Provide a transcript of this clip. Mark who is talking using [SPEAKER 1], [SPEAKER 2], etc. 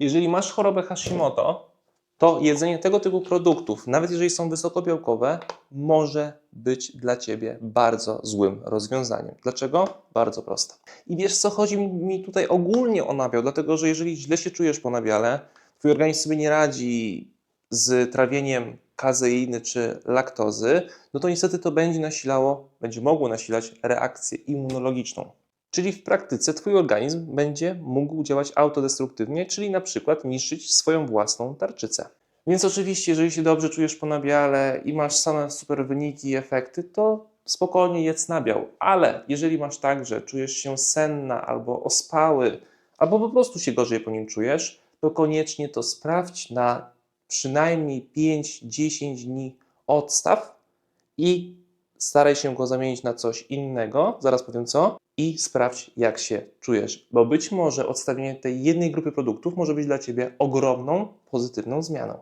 [SPEAKER 1] Jeżeli masz chorobę Hashimoto, to jedzenie tego typu produktów, nawet jeżeli są wysokobiałkowe, może być dla Ciebie bardzo złym rozwiązaniem. Dlaczego? Bardzo prosto. I wiesz co, chodzi mi tutaj ogólnie o nabiał, dlatego że jeżeli źle się czujesz po nabiale, Twój organizm sobie nie radzi z trawieniem kazeiny czy laktozy, no to niestety to będzie nasilało, będzie mogło nasilać reakcję immunologiczną. Czyli w praktyce Twój organizm będzie mógł działać autodestruktywnie, czyli na przykład niszczyć swoją własną tarczycę. Więc oczywiście, jeżeli się dobrze czujesz po nabiale i masz same super wyniki i efekty, to spokojnie jedz nabiał. Ale jeżeli masz tak, że czujesz się senna albo ospały, albo po prostu się gorzej po nim czujesz, to koniecznie to sprawdź na przynajmniej 5-10 dni odstaw i staraj się go zamienić na coś innego, zaraz powiem co, i sprawdź, jak się czujesz, bo być może odstawienie tej jednej grupy produktów może być dla Ciebie ogromną, pozytywną zmianą.